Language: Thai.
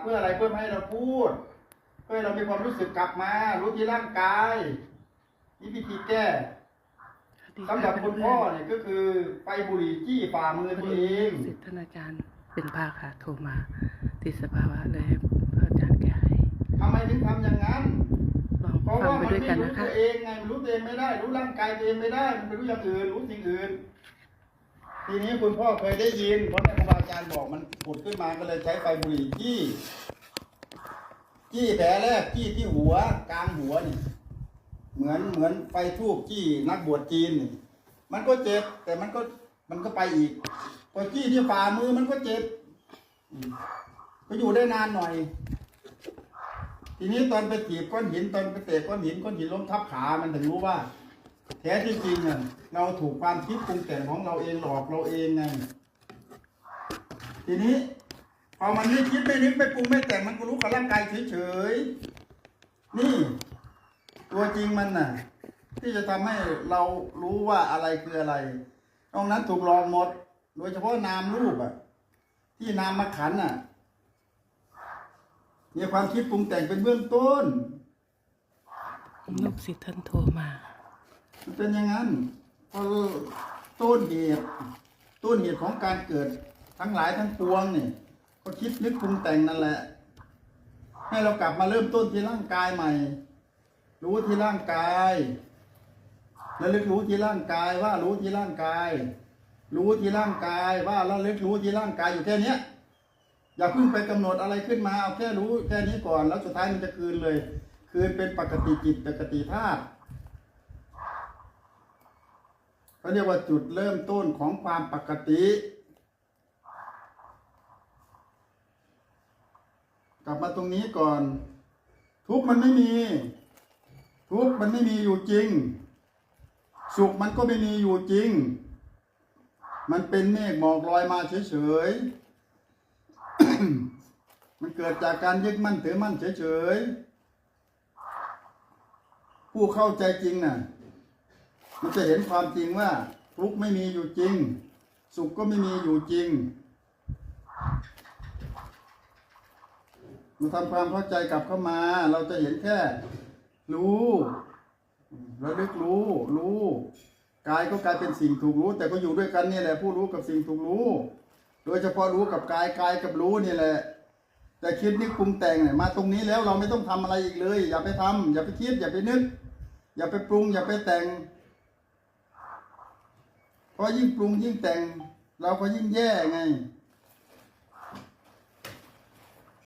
เพื่ออะไรเพื่อไม่ให้เราพูด เพื่อให้เรามีความรู้สึกกลับมา รู้ที่ร่างกายนี่วิธีแก้สำหรับคุณพ่อเนี่ยก็คือไปบุหรี่จี้ฝ่ามือพอตัวดีเองสิทธิ์ท่านอาจารย์เป็นภาคค่ะโทรมา ติดสภาวะเลยให้พระอาจารย์แก้ให้ทำไมถึงทำอย่างนั้นลองเพราะฟังว่าไปมันด้วยไม่กันรู้นะคะตัวเองไงมันรู้ตัวเองไม่ได้ รู้ร่างกายตัวเองไม่ได้ มันไปรู้อย่างอื่น รู้สิ่งอื่น ทีนี้คุณพ่อเคยได้ยินเพราะในครูบาอา จารย์บอกมันผุดขึ้นมาก็เลยใช้ไฟบุหรี่จี้จี้แผลแรกจี้ที่หัวกลางหัวนี่เหมือนเหมือนไฟทูบจี้นักบวชจีนนี่มันก็เจ็บ แต่มันก็มันก็ไปอีกพอจี้ที่ฝ่ามือมันก็เจ็บก็อยู่ได้นานหน่อย ทีนี้ตอนไปจีบก้อนหินตอนไปเตะก้อนหินก้อนหินล้มทับขามันถึงรู้ว่าแท้ที่จริงอะเราถูกความคิดปรุงแต่งของเราเองหลอกเราเองไง ทีนี้ พอมันไม่คิดไม่นึกไม่ปรุงไม่แต่งมันก็รู้กับร่างกายเฉยๆนี่ ตัวจริงมันน่ะ ที่จะทำให้เรารู้ว่าอะไรคืออะไรตรงนั้นถูกหลอกหมด โดยเฉพาะนามรูปอะ ที่นามมาขันธ์อะมีความคิดปรุงแต่งเป็นเบื้องต้นลูกศิษย์ท่านโทรมามันเป็นอย่างนั้นเพราะต้นเหตุต้นเหตุของการเกิด ทั้งหลายทั้งปวงเนี่ยก็คิดนึกปรุงแต่งนั่นแหละ ให้เรากลับมาเริ่มต้นที่ร่างกายใหม่ รู้ที่ร่างกายระลึกรู้ที่ร่างกายว่ารู้ที่ร่างกาย รู้ที่ร่างกายว่าระลึกรู้ที่ร่างกายอยู่แค่เนี้ยอย่าเพิ่งไปกำหนดอะไรขึ้นมาเอาแค่รู้แค่นี้ก่อน แล้วสุดท้ายมันจะคืนเลย คืนเป็นปกติจิตปกติธาตุเขาเรียกว่าจุดเริ่มต้นของความปกติ กลับมาตรงนี้ก่อน ทุกมันไม่มี ทุกมันไม่มีอยู่จริง สุขมันก็ไม่มีอยู่จริง มันเป็นเมฆหมอกลอยมาเฉยๆ มันเกิดจากการยึดมั่นถือมั่นเฉยๆ ผู้เข้าใจจริงน่ะ มันจะเห็นความจริงว่าทุกไม่มีอยู่จริง สุขก็ไม่มีอยู่จริง เราทำความเข้าใจกลับเข้ามา เราจะเห็นแค่ รู้ระลึกรู้ รู้กายก็กลายเป็นสิ่งถูกรู้ แต่ก็อยู่ด้วยกันนี่แหละผู้รู้กับสิ่งถูกรู้ โดยเฉพาะรู้กับกายกายกับรู้นี่แหละ แต่คิดนึกปรุงแต่งเนี่ยมาตรงนี้แล้วเราไม่ต้องทำอะไรอีกเลย อย่าไปทำอย่าไปคิด อย่าไปนึก อย่าไปปรุง อย่าไปแต่งเพราะยิ่งปรุงยิ่งแต่ง เราก็ยิ่งแย่ไง